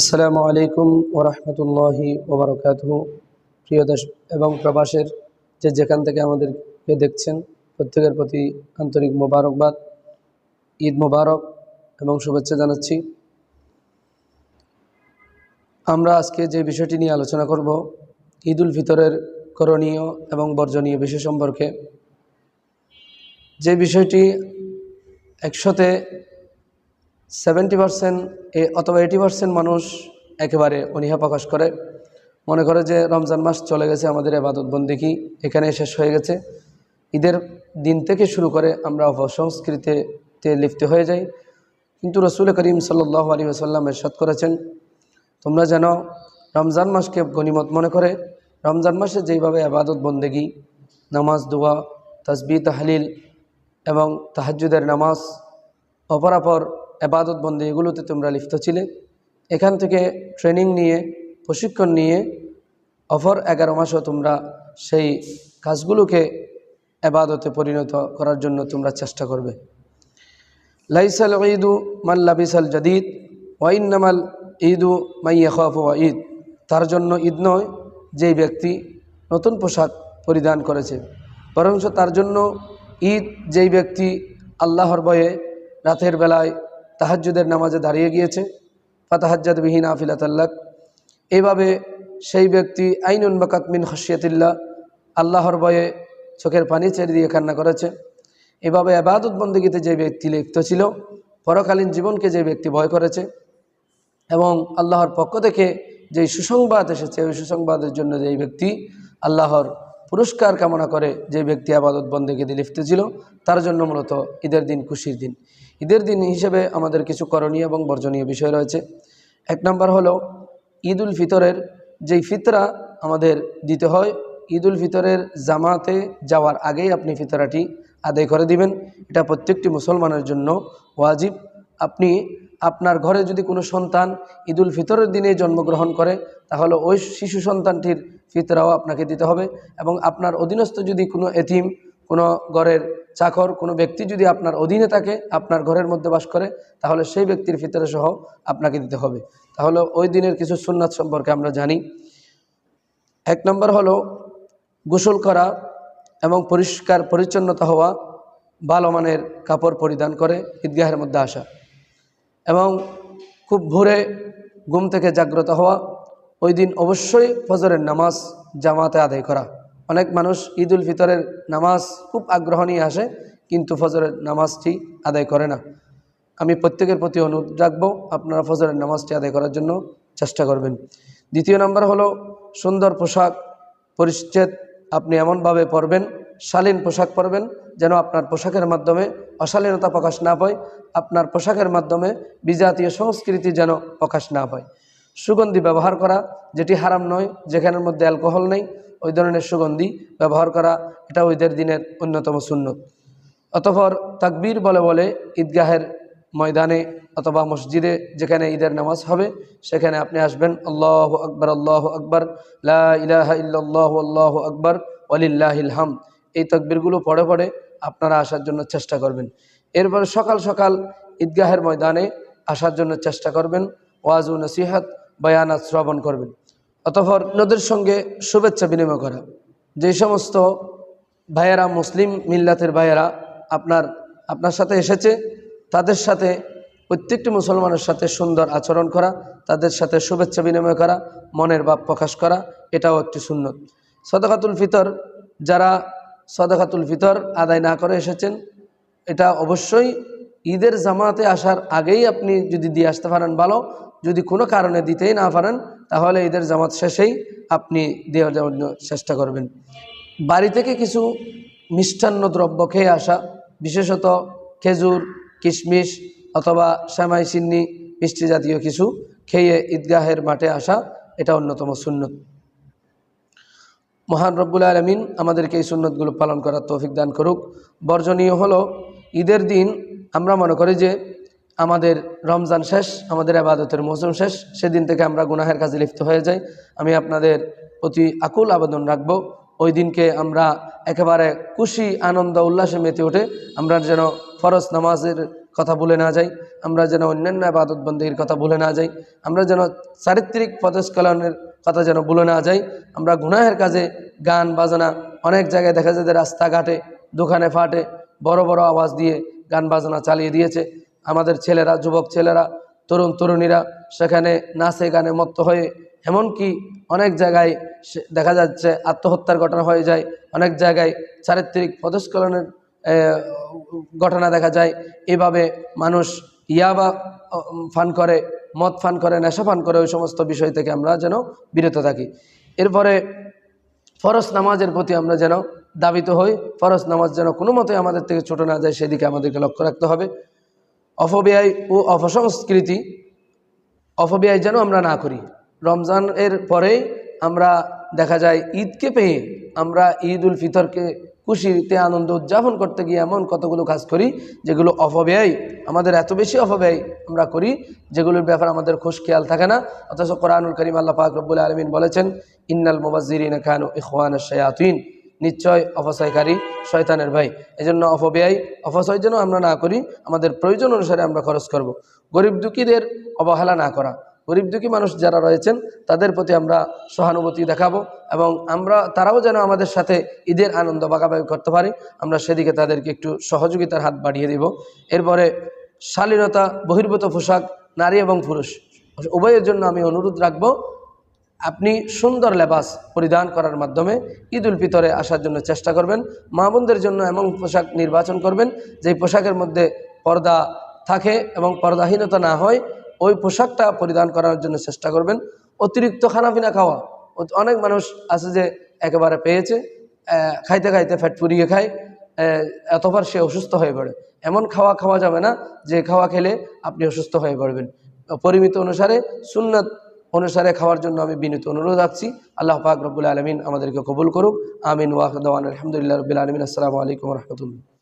আসসালামু আলাইকুম ওরহমতুল্লাহি ওবরকাত প্রিয় দেশ এবং প্রবাসের যে যেখান থেকে আমাদেরকে দেখছেন, প্রত্যেকের প্রতি আন্তরিক মোবারকবাদ, ঈদ মোবারক এবং শুভেচ্ছা জানাচ্ছি। আমরা আজকে যে বিষয়টি নিয়ে আলোচনা করব ঈদ উল ফিতরের করণীয় এবং বর্জনীয় বিষয় সম্পর্কে। যে বিষয়টি একশোতে সেভেন্টি পার্সেন্ট অথবা এইটি পার্সেন্ট মানুষ একেবারে অনীহা প্রকাশ করে। মনে করে যে রমজান মাস চলে গেছে, আমাদের এবাদত বন্দিকি এখানে শেষ হয়ে গেছে। ঈদের দিন থেকে শুরু করে আমরা অপসংস্কৃতিতে লিপ্ত হয়ে যাই। কিন্তু রসুল করিম সাল্লাহ আলী আসাল্লাম এরশাদ করেছেন, তোমরা যেন রমজান মাসকে গণিমত মনে করে। রমজান মাসে যেইভাবে আবাদত বন্দেগি নামাজ, দোয়া তসবি তাহলিল এবং তাহাজুদের নামাজ অপরাপর আবাদত বন্দী এগুলোতে তোমরা লিপ্ত ছিলে। এখান থেকে ট্রেনিং নিয়ে, প্রশিক্ষণ নিয়ে, অফর এগারো মাসও তোমরা সেই কাজগুলোকে আবাদতে পরিণত করার জন্য তোমরা চেষ্টা করবে। লাইসাল ঈদু মাল্লাবিসাল জাদিদ ওয়াইনামাল ঈদু মাইয়াখাফ ঈদ। তার জন্য ঈদ নয় যেই ব্যক্তি নতুন পোশাক পরিধান করেছে। বরঞ্চ তার জন্য ঈদ যেই ব্যক্তি আল্লাহর বয়ে রাতের বেলায় তাহাজ্জুদের নামাজে দাঁড়িয়ে গিয়েছে। ফাতাহাজ্জাদ বিহীন আফিলাতাল্লাক এইভাবে সেই ব্যক্তি আইনুন বাকাতমিন হসিয়াতিল্লা আল্লাহর বয়ে চোখের পানি ছেড়ে দিয়ে কান্না করেছে। এভাবে আবাদত বন্দীগীতে যে ব্যক্তি লিপ্ত ছিল, পরকালীন জীবনকে যে ব্যক্তি ভয় করেছে এবং আল্লাহর পক্ষ থেকে যেই সুসংবাদ এসেছে, ওই সুসংবাদের জন্য যেই ব্যক্তি আল্লাহর পুরস্কার কামনা করে যে ব্যক্তি আবাদত বন্দীগীতে লিপ্ত ছিল তার জন্য মূলত ঈদের দিন খুশির দিন। ঈদের দিন হিসেবে আমাদের কিছু করণীয় এবং বর্জনীয় বিষয় রয়েছে। এক নম্বর হলো ঈদ উল ফিতরের যেই ফিতরা আমাদের দিতে হয় ঈদ উল ফিতরের জামাতে যাওয়ার আগেই আপনি ফিতরাটি আদায় করে দিবেন। এটা প্রত্যেকটি মুসলমানের জন্য ওয়াজিব। আপনি আপনার ঘরে যদি কোনো সন্তান ঈদুল ফিতরের দিনে জন্মগ্রহণ করে, তাহলে ওই শিশু সন্তানটির ফিতরাও আপনাকে দিতে হবে। এবং আপনার অধীনস্থ যদি কোনো এতিম, কোনো ঘরের চাকর, কোনো ব্যক্তি যদি আপনার অধীনে থাকে, আপনার ঘরের মধ্যে বাস করে, তাহলে সেই ব্যক্তির ফিতরে সহ আপনাকে দিতে হবে। তাহলে ওই দিনের কিছু সুন্নাত সম্পর্কে আমরা জানি। এক নম্বর হলো গোসল করা এবং পরিষ্কার, পরিচ্ছন্নতা হওয়া, ভালো মানের কাপড় পরিধান করে, ঈদগাহের মধ্যে আসা। এবং খুব ভোরে ঘুম থেকে জাগ্রত হওয়া। ওই দিন অবশ্যই ফজরের নামাজ জামাতে আদায় করা। অনেক মানুষ ঈদ উল ফিতরের নামাজ খুব আগ্রহ নিয়ে আসে, কিন্তু ফজরের নামাজটি আদায় করে না। আমি প্রত্যেকের প্রতি অনুরোধ রাখব, আপনারা ফজরের নামাজটি আদায় করার জন্য চেষ্টা করবেন। দ্বিতীয় নম্বর হলো, সুন্দর পোশাক, পরিচ্ছেদ আপনি এমনভাবে পরবেন শালীন পোশাক পরবেন, যেন আপনার পোশাকের মাধ্যমে অশালীনতা প্রকাশ না পায়, আপনার পোশাকের মাধ্যমে বিজাতীয় সংস্কৃতি যেন প্রকাশ না পায়। সুগন্ধি ব্যবহার করা, যেটি হারাম নয়, যেখানের মধ্যে অ্যালকোহল নেই, ওই ধরনের সুগন্ধি ব্যবহার করা, এটা ওইদের দিনের অন্যতম সুন্নত। অতপর তাকবীর বলে বলে ঈদগাহের ময়দানে অথবা মসজিদে, যেখানে ঈদের নামাজ হবে, সেখানে আপনি আসবেন, আল্লাহ আকবর আল্লাহ আকবর, লা ইলাহা ইল্লাল্লাহু, আল্লাহু আকবর, ওয়ালিল্লাহিল হাম এই তকবিরগুলো পড়ে পড়ে আপনারা আসার জন্য চেষ্টা করবেন। এরপরে সকাল সকাল ঈদগাহের ময়দানে আসার জন্য চেষ্টা করবেন। ওয়াজু নসিহাত, বয়ানাত শ্রবণ করবেন। অতঃপর নদের সঙ্গে শুভেচ্ছা বিনিময় করা। যে সমস্ত ভাইয়েরা মুসলিম মিল্লাতের ভাইয়েরা আপনার আপনার সাথে এসেছে, তাদের সাথে প্রত্যেকটি মুসলমানের সাথে সুন্দর আচরণ করা, তাদের সাথে শুভেচ্ছা বিনিময় করা, মনের ভাব প্রকাশ করা, এটাও একটি সুন্নত। সদকাতুল ফিতর যারা সদকাতুল ফিতর আদায় না করে এসেছেন। এটা অবশ্যই ঈদের জামাতে আসার আগেই আপনি যদি দিয়ে আসতে পারেন ভালো। যদি কোনো কারণে দিতেই না পারেন, তাহলে ঈদের জামাত শেষেই আপনি দেওয়ার জন্য চেষ্টা করবেন। বাড়ি থেকে কিছু মিষ্টান্ন দ্রব্য খেয়ে আসা, বিশেষত খেজুর, কিশমিশ অথবা শ্যামাই চিন্নি মিষ্টি জাতীয় কিছু খেয়ে ঈদগাহের মাঠে আসা, এটা অন্যতম সুন্নত। মহান রব্বুল আলমিন আমাদেরকে এই সুন্নতগুলো পালন করার তৌফিক দান করুক। বর্জনীয় হলো, ঈদের দিন আমরা মনে করি যে আমাদের রমজান শেষ, আমাদের আবাদতের মৌসুম শেষ, সেদিন থেকে আমরা গুনাহের কাজে লিপ্ত হয়ে যাই। আমি আপনাদের প্রতি আকুল আবেদন রাখব, ওই দিনকে আমরা একেবারে খুশি, আনন্দ, উল্লাসে মেতে ওঠে আমরা যেন ফরজ নামাজের কথা ভুলে না যাই, আমরা যেন অন্যান্য আবাদত বন্দীর কথা ভুলে না যাই, আমরা যেন চারিত্রিক পদস্খলনের কথা যেন ভুলে না যায় আমরা গুনাহের কাজে গান, বাজনা অনেক জায়গায় দেখা যায় যে রাস্তাঘাটে, দোকানে ফাটে, বড় বড় আওয়াজ দিয়ে গান, বাজনা চালিয়ে দিয়েছে। আমাদের ছেলেরা, যুবক ছেলেরা, তরুণ তরুণীরা সেখানে নাচে, গানে মত্ত হয়ে এমনকি অনেক জায়গায় দেখা যাচ্ছে আত্মহত্যার ঘটনা হয়ে যায়। অনেক জায়গায় চারিত্রিক পদস্খলনের ঘটনা দেখা যায়। এভাবে মানুষ ইয়াবা ফান করে। মদ ফান করে, নেশা ফান করে, ওই সমস্ত বিষয় থেকে আমরা যেন বিরত থাকি। এরপরে ফরজ নামাজের প্রতি আমরা যেন দাবিত হই। ফরজ নামাজ যেন কোনো মতে আমাদের থেকে ছোট না যায়, সেদিকে আমাদেরকে লক্ষ্য রাখতে হবে। অপব্যয় ও অপসংস্কৃতি অপব্যয় যেন আমরা না করি। রমজান এর পরেই আমরা দেখা যায় ঈদকে পেয়ে আমরা ঈদ উল ফিতরকে খুশিতে আনন্দ উদযাপন করতে গিয়ে এমন কতগুলো কাজ করি যেগুলো অপব্যয়, আমাদের এত বেশি অপব্যয় আমরা করি, যেগুলোর ব্যাপারে আমাদের খুশ খেয়াল থাকে না। অথচ কোরআনুল করিম আল্লাহ পাক রব্বুল আলমিন বলেছেন, ইন্নাল মুবাজ্জিরিন খানু ইখওয়ান শায়াতিন। নিশ্চয় অপচয়কারী শয়তানের ভাই। এজন্য অপব্যয়, অপচয় যেন আমরা না করি, আমাদের প্রয়োজন অনুসারে আমরা খরচ করব। গরিব দুঃখীদের অবহেলা না করা। গরিব দুঃখী মানুষ যারা রয়েছেন, তাদের প্রতি আমরা সহানুভূতি দেখাবো এবং আমরা তারাও যেন আমাদের সাথে ঈদের আনন্দ বাগাবাগি করতে পারি। আমরা সেদিকে তাদেরকে একটু সহযোগিতার হাত বাড়িয়ে দিব। এরপরে শালীনতা, বহির্ভূত পোশাক, নারী এবং পুরুষ, উভয়ের জন্য আমি অনুরোধ রাখব, আপনি সুন্দর লেবাস পরিধান করার মাধ্যমে ঈদ উল ফিতরে আসার জন্য চেষ্টা করবেন, মা বোনদের জন্য এমন পোশাক নির্বাচন করবেন, যেই পোশাকের মধ্যে পর্দা থাকে এবং পর্দাহীনতা না হয় ওই পোশাকটা পরিধান করার জন্য চেষ্টা করবেন। অতিরিক্ত খানাপিনা খাওয়া। অনেক মানুষ আছে যে একেবারে পেয়েছে খাইতে খাইতে ফ্যাট ফুরিয়ে খায় এতবার সে অসুস্থ হয়ে পড়ে। এমন খাওয়া খাওয়া যাবে না, যে খাওয়া খেলে আপনি অসুস্থ হয়ে পড়বেন। পরিমিত অনুসারে, সুন্নাত অনুসারে খাওয়ার জন্য আমি বিনীত অনুরোধ রাখছি। আল্লাহ পাক রব্বুল আলমিন আমাদেরকে কবুল করুক। আমিন। ওয়াহদান আলহামদুলিল্লাহ রবিল আলমিন। আসসালামু আলাইকুম রহমতুল্লাহ।